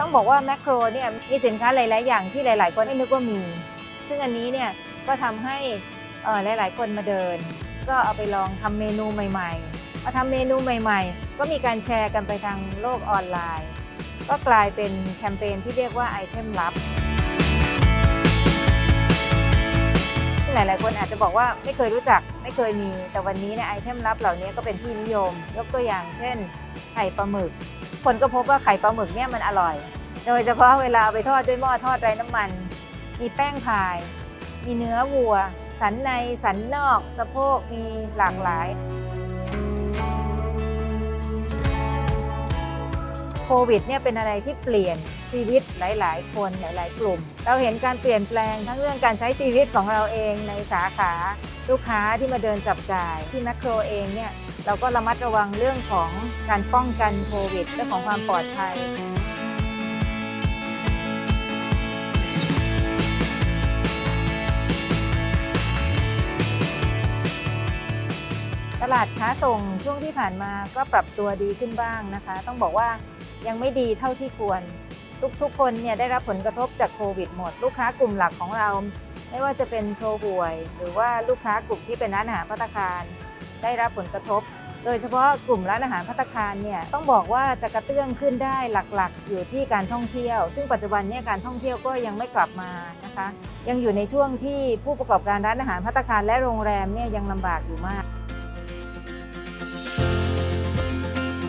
ต้องบอกว่าแมคโครเนี่ยมีสินค้าหลาย ๆ อย่างที่หลาย ๆ คนไม่นึกว่ามี ซึ่งอันนี้เนี่ยก็ทำให้เอ่อหลาย ๆ คนมาเดิน ก็เอาไปลองทำเมนูใหม่ ๆ พอทำเมนูใหม่ ๆ ก็มีการแชร์กันไปทางโลกออนไลน์ ก็กลายเป็นแคมเปญที่เรียกว่าไอเทมลับหลาย ๆ คนอาจจะบอกว่าไม่เคยรู้จักไม่เคยมี แต่วันนี้เนี่ยไอเทมลับเหล่านี้ก็เป็นที่นิยม ยกตัวอย่างเช่นไข่ปลาหมึก คนก็พบว่าไข่ปลาหมึกเนี่ยมันอร่อย โดยเฉพาะเวลาไปทอดด้วยหม้อทอดไร้น้ำมัน มีแป้งพาย มีเนื้อวัว สันในสันนอกสะโพกมีหลากหลาย โควิดเนี่ยเป็นอะไรที่เปลี่ยนชีวิตหลาย ๆ คนหลาย ๆ กลุ่ม เราเห็นการเปลี่ยนแปลงทั้งเรื่องการใช้ชีวิตของเราเองในสาขา ลูกค้าที่มาเดินจับจ่ายที่แมคโครเองเนี่ย เราก็ระมัดระวังเรื่องของการป้องกันโควิด เรื่องของความปลอดภัยตลาดค้าส่งช่วงที่ผ่านมาก็ปรับตัวดีขึ้นบ้างนะคะ ต้องบอกว่ายังไม่ดีเท่าที่ควร ทุกๆคนเนี่ยได้รับผลกระทบจากโควิดหมด ลูกค้ากลุ่มหลักของเรา ไม่ว่าจะเป็นโชว์หวย หรือว่าลูกค้ากลุ่มที่เป็นร้านอาหารภัตตาคาร ได้รับผลกระทบ โดยเฉพาะกลุ่มร้านอาหารภัตตาคารเนี่ยต้องบอกว่าจะกระเตื้องขึ้นได้หลักๆ อยู่ที่การท่องเที่ยว ซึ่งปัจจุบันเนี่ยการท่องเที่ยวก็ยังไม่กลับมานะคะ ยังอยู่ในช่วงที่ผู้ประกอบการร้านอาหารภัตตาคารและโรงแรมเนี่ยยังลำบากอยู่มาก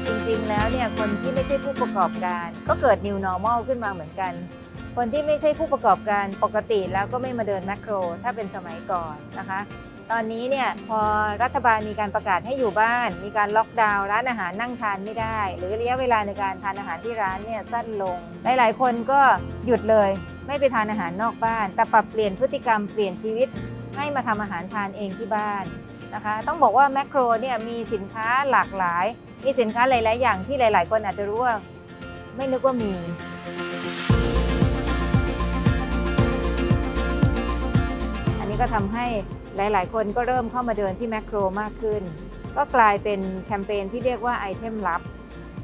จริงๆแล้วเนี่ยคนที่ไม่ใช่ผู้ประกอบการก็เกิด new normal ขึ้นมาเหมือนกัน คนที่ไม่ใช่ผู้ประกอบการปกติแล้วก็ไม่มาเดินแมคโคร ถ้าเป็นสมัยก่อนนะคะ ตอนนี้เนี่ยพอรัฐบาลมีการประกาศให้อยู่บ้าน มีการล็อกดาวน์ร้านอาหารนั่งทานไม่ได้ หรือระยะเวลาในการทานอาหารที่ร้านเนี่ยสั้นลง หลายๆ คนก็หยุดเลย ไม่ไปทานอาหารนอกบ้าน แต่ปรับเปลี่ยนพฤติกรรมเปลี่ยนชีวิตให้มาทำอาหารทานเองที่บ้านนะคะ ต้องบอกว่าแมคโครเนี่ยมีสินค้าหลากหลาย มีสินค้าหลาย ๆ อย่างที่หลาย ๆ คนอาจจะรู้ว่าไม่นึกว่ามี นี้ก็ทำให้หลาย ๆ คนก็เริ่มเข้ามาเดินที่แมคโครมากขึ้น ก็กลายเป็นแคมเปญที่เรียกว่าไอเทมลับ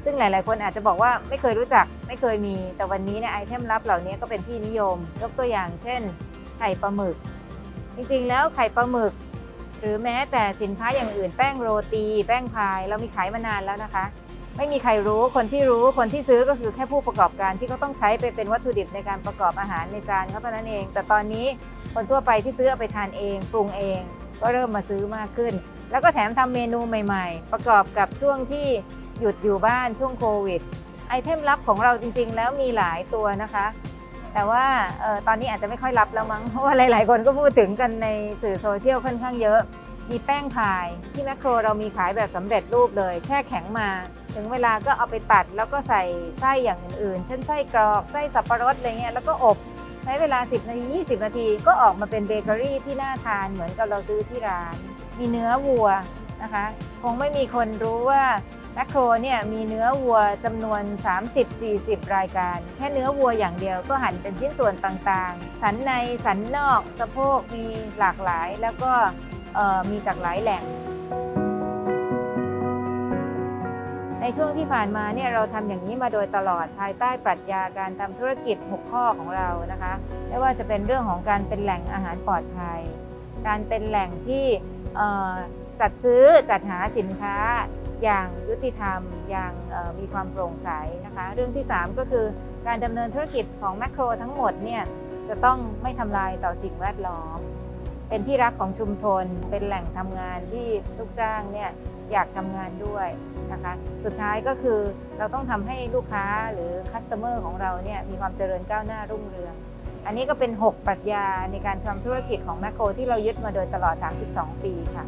ซึ่งหลาย ๆ คนอาจจะบอกว่าไม่เคยรู้จักไม่เคยมี แต่วันนี้เนี่ยไอเทมลับเหล่านี้ก็เป็นที่นิยม ยกตัวอย่างเช่น ไข่ปลาหมึก จริง ๆ แล้วไข่ปลาหมึก หรือแม้แต่สินค้าอย่างอื่นแป้งโรตี แป้งพาย เรามีขายมานานแล้วนะคะ ไม่มีใครรู้คนที่รู้คนที่ซื้อก็คือแค่ผู้ประกอบการที่เขาต้องใช้ไปเป็นวัตถุดิบในการประกอบอาหารในจานเขาเท่านั้นเอง แต่ตอนนี้คนทั่วไปที่ซื้อเอาไปทานเอง ปรุงเอง ก็เริ่มมาซื้อมากขึ้น แล้วก็แถมทำเมนูใหม่ ๆ ประกอบกับช่วงที่หยุดอยู่บ้านช่วงโควิดไอเทมลับของเราจริงๆ แล้วมีหลายตัวนะคะ แต่ว่าออตอนนี้อาจจะไม่ค่อยรับแล้วมั้งเพราะว่าหลาย ๆ คนก็พูดถึงกันในสื่อโซเชียลค่อนข้างเยอะ มีแป้งพายที่แมคโครเรามีขายแบบสำเร็จรูปเลย แช่แข็งมา ถึงเวลาก็เอาไปตัดแล้วก็ใส่ไส้อย่างอื่นๆ เช่นไส้กรอกไส้สับปะรดอะไรเงี้ยแล้วก็อบใช้เวลา 10 นาที 20 นาทีก็ออกมาเป็นเบเกอรี่ที่น่าทานเหมือนกับเราซื้อที่ร้าน มีเนื้อวัวนะคะ คงไม่มีคนรู้ว่าแมคโครเนี่ยมีเนื้อวัวจำนวน 30-40 รายการ แค่เนื้อวัวอย่างเดียวก็หั่นเป็นชิ้นส่วนต่างๆ สันในสันนอก สะโพกมีหลากหลายแล้วก็มีจากหลายแหล่ง ในช่วงที่ผ่านมาเนี่ยเราทำอย่างนี้มาโดยตลอดภายใต้ปรัชญาการทำธุรกิจ 6 ข้อของเรานะคะไม่ว่าจะเป็นเรื่องของการเป็นแหล่งอาหารปลอดภัย การเป็นแหล่งที่จัดซื้อจัดหาสินค้าอย่างยุติธรรมอย่างมีความโปร่งใสนะคะเรื่องที่ 3 ก็คือการดำเนินธุรกิจของแมคโครทั้งหมดเนี่ยจะต้องไม่ทำลายต่อสิ่งแวดล้อม เป็นที่รักของชุมชน เป็นแหล่งทำงานที่ลูกจ้างเนี่ยอยากทำงานด้วยนะคะสุดท้ายก็คือเราต้องทำให้ลูกค้าหรือคัสเตอร์ของเราเนี่ยมีความเจริญก้าวหน้ารุ่งเรือง อันนี้ก็เป็น 6 ปรัชญาในการทำธุรกิจของแมคโครที่เรายึดมาโดยตลอด 32 ปีค่ะ